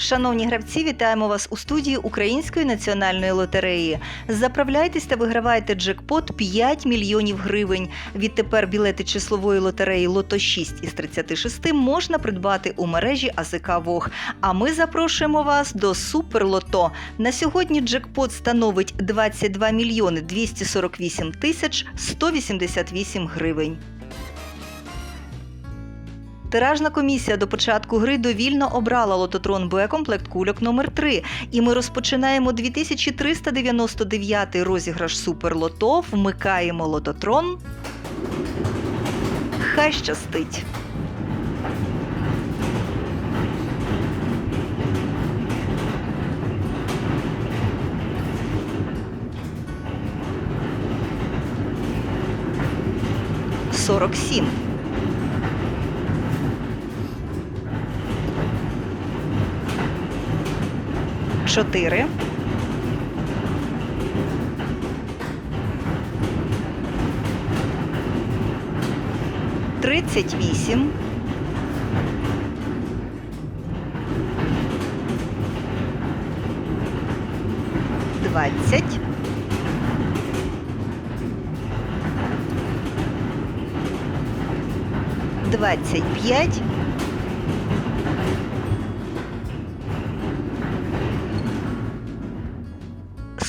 Шановні гравці, вітаємо вас у студії Української національної лотереї. Заправляйтесь та вигравайте джекпот 5 мільйонів гривень. Відтепер білети числової лотереї Лото 6 із 36 можна придбати у мережі АЗК Вог. А ми запрошуємо вас до Суперлото. На сьогодні джекпот становить 22 мільйони 248 тисяч 188 гривень. Тиражна комісія до початку гри довільно обрала лототрон Б комплект кульок номер 3 І ми розпочинаємо 2399 розіграш Суперлото. Вмикаємо лототрон. Хай щастить! Сорок сім. Чотири. Тридцять вісім. Двадцять. Двадцять п'ять.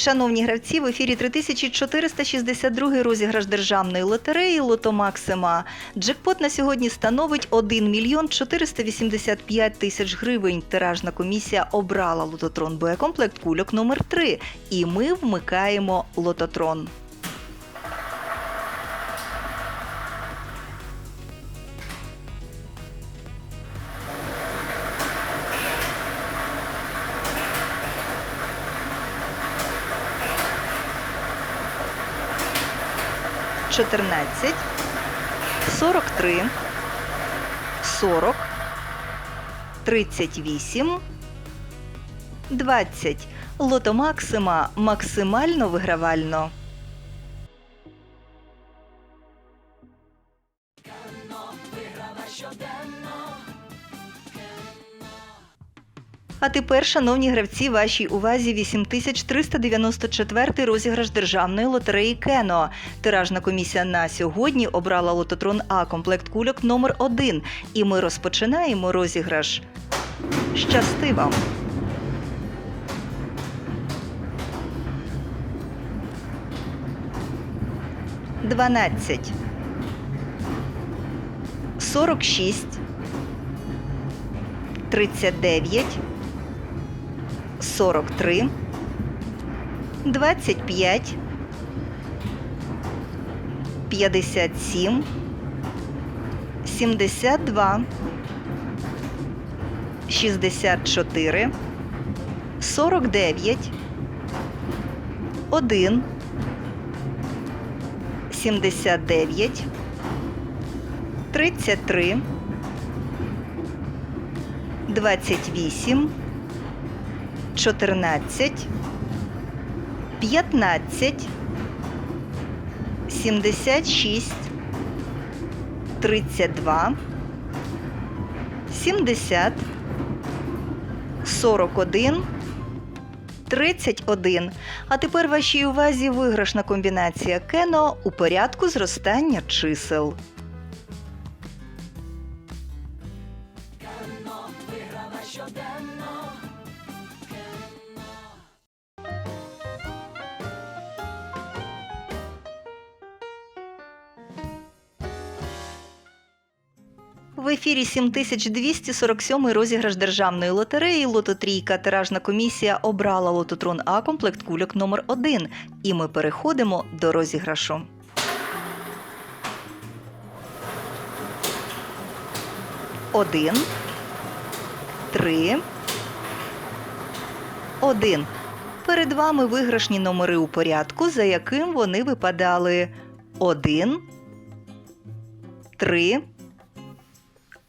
Шановні гравці, в ефірі 3462 розіграш державної лотереї Лото Максима. Джекпот на сьогодні становить 1 мільйон 485 тисяч гривень. Тиражна комісія обрала лототрон боєкомплект кульок номер 3 І ми вмикаємо лототрон. Чотирнадцять, сорок три, сорок, тридцять вісім, двадцять. Лото Максима максимально вигравально. А тепер, шановні гравці, вашій увазі 8394 розіграш державної лотереї Кено. Тиражна комісія на сьогодні обрала лототрон А комплект кульок номер 1 І ми розпочинаємо розіграш. Щасти вам! Дванадцять. Сорок шість. Тридцять дев'ять. 43, 25, 57, 72, 64, 49, 1, 79, 33, 28, 14, 15, 76, 32, 70, 41, 31. А тепер вашій увазі виграшна комбінація кено у порядку зростання чисел. В ефірі 7247 розіграш державної лотереї Лототрійка. Тиражна комісія обрала лототрон А комплект кульок номер 1 І ми переходимо до розіграшу. Один. Три. Один. Перед вами виграшні номери у порядку, за яким вони випадали. Один. Три.